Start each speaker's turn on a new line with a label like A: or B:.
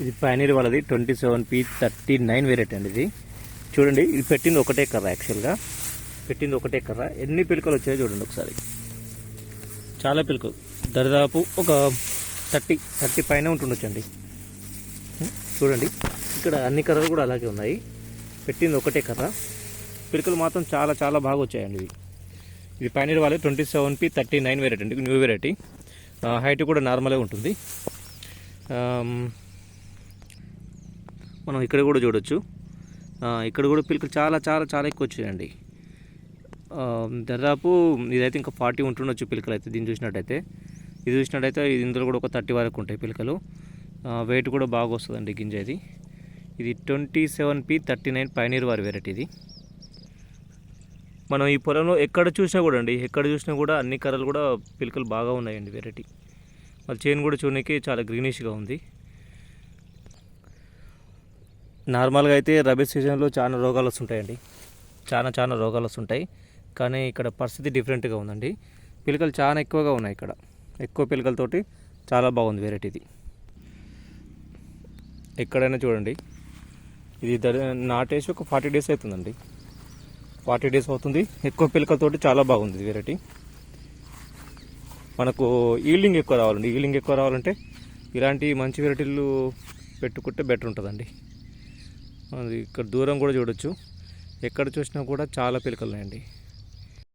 A: ఇది పైనీర్ వాళ్ళది twenty seven P thirty nine variety అండి ఇది. చూడండి ఇది పెట్టింది ఒకటే కర్ర యాక్చువల్గా పెట్టింది ఒకటే కర్ర ఎన్ని పిలుకలు వచ్చాయో చూడండి ఒకసారి. చాలా పిలుకలు. దరిదాపు ఒక థర్టీ థర్టీ పైన ఉంటుండొచ్చండి. చూడండి. ఇక్కడ అన్ని కర్రలు కూడా అలాగే ఉన్నాయి. పెట్టింది ఒకటే కర్ర పిలుకలు మాత్రం చాలా చాలా బాగా వచ్చాయండి ఇవి. ఇది పైనీర్ వాళ్ళే twenty seven P thirty nine variety అండి న్యూ వెరైటీ హైట్ కూడా నార్మలే ఉంటుంది. మనం ఇక్కడ కూడా చూడొచ్చు. ఇక్కడ కూడా పిలుకలు చాలా చాలా చాలా ఎక్కువ వచ్చాయండి. దాదాపు ఇదైతే ఇంకా ఫార్టీ ఉంటుండొచ్చు పిలకలు అయితే దీన్ని చూసినట్టయితే. ఇది చూసినట్టయితే ఇది ఇందులో కూడా ఒక థర్టీ వరకు ఉంటాయి పిలకలు వెయిట్ కూడా బాగా వస్తుందండి గింజ ఇది. ఇది twenty seven P thirty nine Pioneer వారి వెరైటీ ఇది. మనం ఈ పొలంలో ఎక్కడ చూసినా కూడా అండి ఎక్కడ చూసినా కూడా అన్ని కర్రలు కూడా పిలకలు బాగా ఉన్నాయండి వెరైటీ. వాళ్ళ చేను కూడా చూడడానికి చాలా గ్రీనిష్గా ఉంది. నార్మల్గా అయితే రబీ సీజన్లో చాలా రోగాలు వస్తుంటాయండి. చాలా చాలా రోగాలు వస్తుంటాయి. కానీ ఇక్కడ పరిస్థితి డిఫరెంట్గా ఉందండి. పిలకలు చాలా ఎక్కువగా ఉన్నాయి ఇక్కడ. ఎక్కువ పిలకలతోటి చాలా బాగుంది వెరైటీది ఎక్కడైనా చూడండి. ఇది నాటేసి ఒక ఫార్టీ డేస్ అవుతుందండి. ఫార్టీ డేస్ అవుతుంది. ఎక్కువ పిలకలతోటి చాలా బాగుంది వెరైటీ మనకు ఈల్డింగ్ ఎక్కువ రావాలండి. ఈల్డింగ్ ఎక్కువ రావాలంటే ఇలాంటి మంచి వెరైటీలు పెట్టుకుంటే బెటర్ ఉంటుందండి. ఇక్కడ దూరం కూడా చూడొచ్చు. ఎక్కడ చూసినా కూడా చాలా పిలకలు ఉన్నాయండి